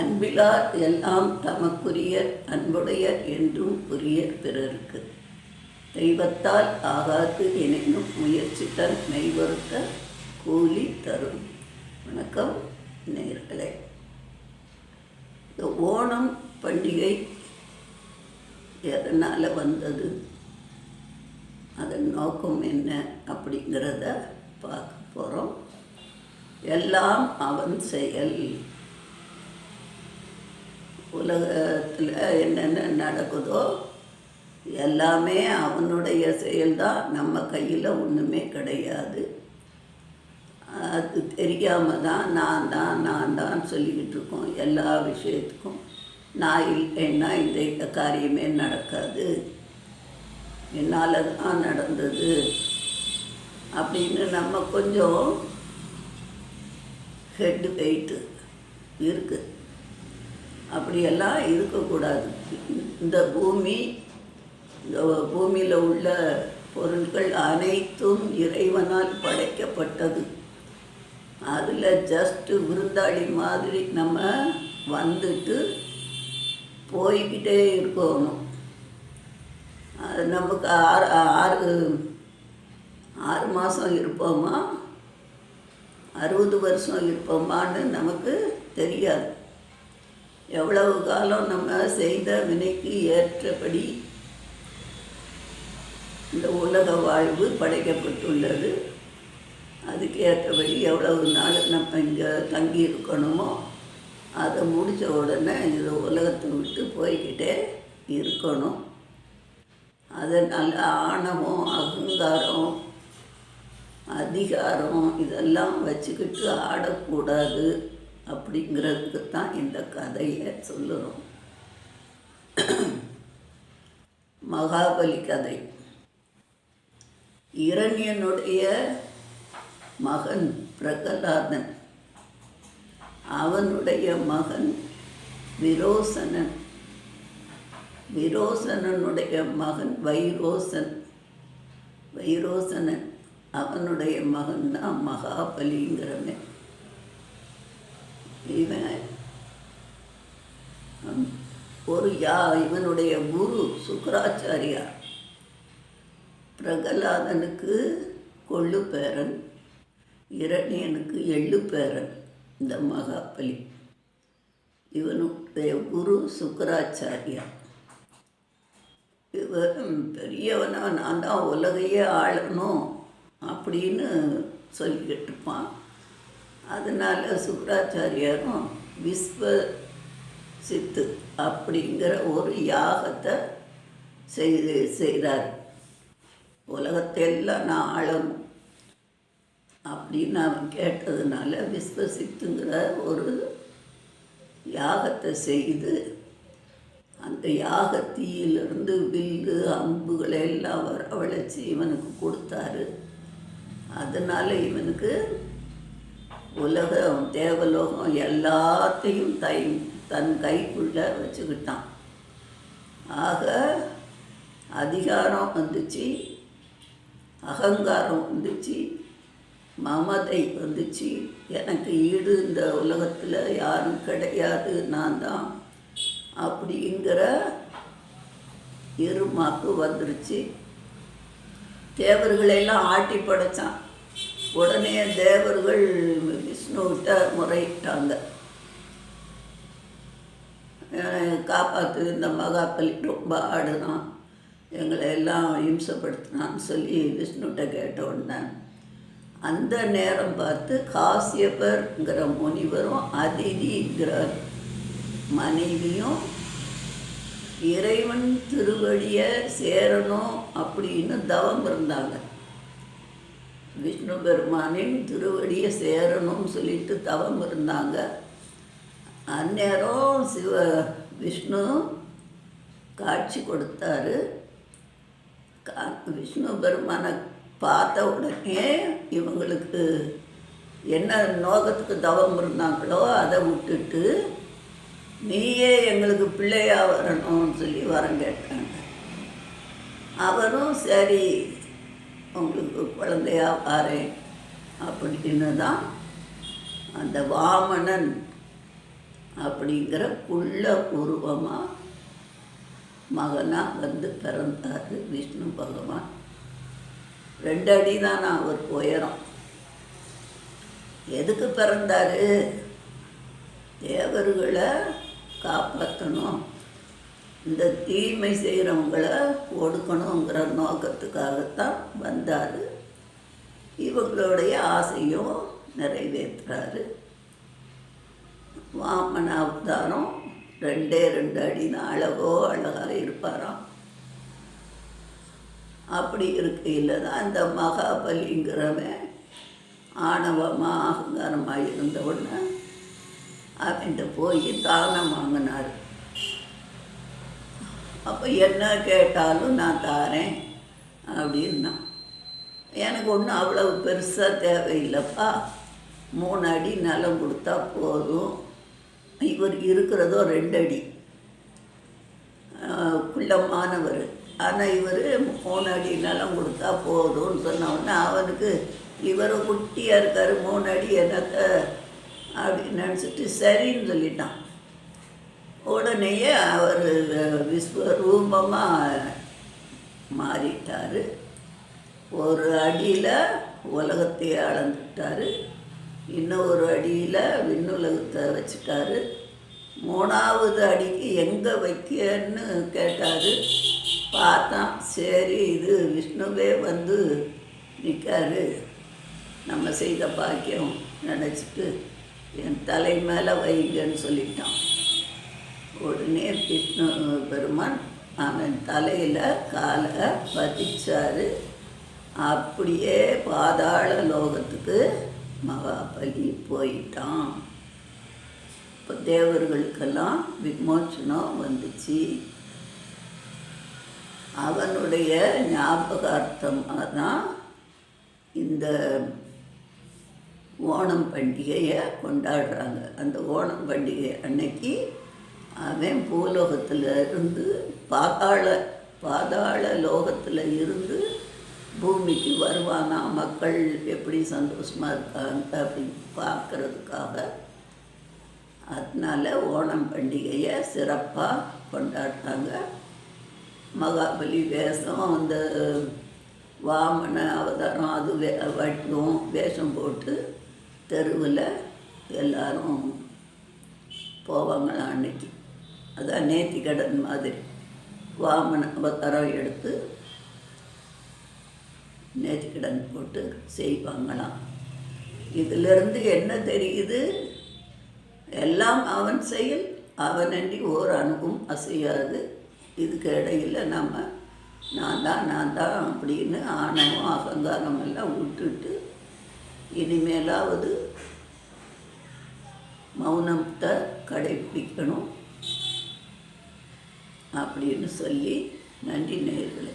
அன்பிலார் எல்லாம் தமக்குரியர் அன்புடையர் என்றும் உரியர் பிறருக்கு. தெய்வத்தால் ஆகாது எனினும் முயற்சி தன் மெய்வருத்த கூலி தரும். வணக்கம் நேர்களே இந்த ஓணம் பண்டிகை எதனால் வந்தது? அதன் நோக்கம் என்ன அப்படிங்கிறத பார்க்க போகிறோம் எல்லாம் அவன் செயல். உலகத்தில் என்னென்ன நடக்குதோ எல்லாமே அவனுடைய செயல்தான். நம்ம கையில் ஒன்றுமே கிடையாது. அது தெரியாமல் தான் நான் தான் நான் தான் சொல்லிக்கிட்டு இருக்கோம். எல்லா விஷயத்துக்கும் நான் இல்லைன்னா இந்த இந்த காரியமே நடக்காது. என்னால் தான் நடந்தது அப்படின்னு நம்ம கொஞ்சம் ஹெட் வெயிட்டு இருக்குது அப்படியெல்லாம் இருக்கக்கூடாது. இந்த பூமி இந்த பூமியில் உள்ள பொருட்கள் அனைத்தும் இறைவனால் படைக்கப்பட்டது. அதில் ஜஸ்ட்டு விருந்தாளி மாதிரி நம்ம வந்துட்டு போய்கிட்டே இருக்கணும். அது நமக்கு ஆறு ஆறு ஆறு மாதம் இருப்போமா? அறுபது வருஷம் இருப்போமான்னு நமக்கு தெரியாது. எவ்வளவு காலம் நம்ம செய்த வினைக்கு ஏற்றபடி இந்த உலக வாழ்வு படைக்கப்பட்டுள்ளது. அதுக்கு ஏற்றபடி எவ்வளவு நாள் நம்ம இங்கே தங்கி இருக்கணுமோ அதை முடித்த உடனே இந்த உலகத்தை விட்டு போய்கிட்டே இருக்கணும். அதனால் ஆணவம் அகங்காரம் அதிகாரம் இதெல்லாம் வச்சுக்கிட்டு ஆடக்கூடாது. அப்படிங்கிறதுக்கு தான் இந்த கதையை சொல்லுறோம். மகாபலி கதை. இரண்யனுடைய மகன் பிரகலாதன் அவனுடைய மகன் விரோசனன் விரோசனனுடைய மகன் வைரோசன் வைரோசனன் அவனுடைய மகன் தான் மகாபலிங்கிறவன் இவன் ஒரு யா இவனுடைய குரு சுக்கராச்சாரியார் பிரகலாதனுக்கு கொள்ளு பேரன் இரணியனுக்கு எள்ளு பேரன் இந்த மகாபலி. இவனுடைய குரு சுக்கராச்சாரியா. இவன் பெரியவனா நான் தான் உலகையே ஆளணும் அப்படின்னு சொல்லிக்கிட்டு இருப்பான். அதனால் சுக்கராச்சாரியாரும் விஸ்வ சித்து அப்படிங்கிற ஒரு யாகத்தை செய்து செய்கிறார் உலகத்தையெல்லாம் நான் ஆளணும் அப்படின்னு அவன் கேட்டதுனால விஸ்வசித்துங்கிற ஒரு யாகத்தை செய்து அந்த யாகத்தீயிலிருந்து வில்லு அம்புகளை எல்லாம் வரவழைச்சி இவனுக்கு கொடுத்தாரு. அதனால் இவனுக்கு உலகம் தேவலோகம் எல்லாத்தையும் தை தன் கைக்குள்ளே வச்சுக்கிட்டான். ஆக அதிகாரம் வந்துச்சு அகங்காரம் வந்துச்சு மமதை வந்துச்சு. எனக்கு ஈடு இந்த உலகத்தில் யாரும் கிடையாது நான் தான். அப்படிங்கிற இருமாக்கு வந்துருச்சு. தேவர்களையெல்லாம் ஆட்டி படைச்சான். உடனே தேவர்கள் விஷ்ணுகிட்ட முறையிட்டாங்க. காப்பாற்று இந்த மகாபலி ரொம்ப ஆடுனான் எங்களை எல்லாம் இம்சப்படுத்தினான்னு சொல்லி விஷ்ணுகிட்ட கேட்ட உடனே அந்த நேரம் பார்த்து காசியப்பர்ங்கிற முனிவரும் அதிதிங்கிற மனைவியும் இறைவன் திருவடியை சேரணும் அப்படின்னு தவம் இருந்தாங்க. விஷ்ணு பெருமானின் திருவடியை சேரணும்னு சொல்லிட்டு தவம் இருந்தாங்க. அந்நேரம் சிவ விஷ்ணு காட்சி கொடுத்தாரு. கா விஷ்ணு பெருமானை பார்த்த உடனே இவங்களுக்கு என்ன நோகத்துக்கு தவம் இருந்தாங்களோ அதை விட்டுட்டு நீயே எங்களுக்கு பிள்ளையாக வரணும்னு சொல்லி வரம் கேட்டாங்க. அவரும் சரி உங்களுக்கு குழந்தையா வாரேன் அப்படின்னு தான் அந்த வாமனன் அப்படிங்கிற குள்ள உருவமாக மகனாக வந்து பிறந்தார் விஷ்ணு பகவான். ரெண்டு அடி தான் அவர் உயரம். எதுக்கு பிறந்தார்? தேவர்களை காப்பாற்றணும் இந்த தீமை செய்கிறவங்கள ஒடுக்கணுங்கிற நோக்கத்துக்காகத்தான் வந்தார். இவங்களுடைய ஆசையும் நிறைவேற்றுறாரு வாமன அவதாரம் ரெண்டே ரெண்டு அடி அழகோ அழகாக இருப்பாராம். அப்படி இருக்கையில் தான் இந்த மகாபலிங்கிறவன் ஆணவமாக அகங்காரமாக இருந்த உடனே அவன்கிட்ட போய் தானம் வாங்கினார். அப்போ என்ன கேட்டாலும் நான் தாரேன் அப்படின்னா. எனக்கு ஒன்றும் அவ்வளவு பெருசாக தேவையில்லைப்பா. மூணு அடி நிலம் கொடுத்தா போதும். இவர் இருக்கிறதோ ரெண்டு அடி. குள்ளமானவர். ஆனால் இவர் மூணு அடி நிலம் கொடுத்தா போதும்னு சொன்ன அவனுக்கு இவர் குட்டியாக இருக்கார் மூணு அடி என்னத்தை? அப்படின்னு நினச்சிட்டு சரின்னு சொல்லிட்டான். உடனேயே அவர் விஸ்வரூபமாக மாறிட்டார். ஒரு அடியில் உலகத்தையே அளந்துட்டார். இன்னொரு அடியில் விண்ணுலகத்தை வச்சுட்டாரு. மூணாவது அடிக்கு எங்கே வைக்கன்னு கேட்டார். பார்த்தான் சரி இது விஷ்ணுவே வந்து நிற்காரு நம்ம செய்த பாக்கியம் நினச்சிட்டு என் தலை மேலே வைங்கன்னு சொல்லிட்டான். உடனே விஷ்ணு பெருமான் அவன் தலையில் காலை பதிச்சார். அப்படியே பாதாள லோகத்துக்கு மகாபலி போயிட்டான். இப்போ தேவர்களுக்கெல்லாம் விமோச்சனம் வந்துச்சு. அவனுடைய ஞாபகார்த்தமாக தான் இந்த ஓணம் பண்டிகையை கொண்டாடுறாங்க. அந்த ஓணம் பண்டிகை அன்னைக்கு அவன் பூலோகத்தில் இருந்து பாதாள பாதாள லோகத்தில் இருந்து பூமிக்கு வருவானா? மக்கள் எப்படி சந்தோஷமாக இருக்காங்க அப்படின்னு பார்க்கறதுக்காக அதனால் ஓணம் பண்டிகையை சிறப்பாக கொண்டாடுறாங்க. மகாபலி வேஷம் அந்த வாமன அவதாரம் அது வே வட்டும் வேஷம் போட்டு தெருவில் எல்லாரும் போவாங்களா அன்னைக்கு. அதான் நேர்த்தி கடன் மாதிரி. வாமன அவதாரம் எடுத்து நேர்த்திக்கடன் போட்டு செய்வாங்களாம். இதிலிருந்து என்ன தெரியுது? எல்லாம் அவன் செயல் அவனன்றி ஓர் அணுகும் அசையாது. இதுக்கு இடையில் நம்ம நான் தான் நான் தான் அப்படின்னு ஆணவம் அகங்காரம் எல்லாம் விட்டுட்டு இனிமேலாவது மௌனத்தை கடைபிடிக்கணும். அப்படின்னு சொல்லி நன்றி நேர்களை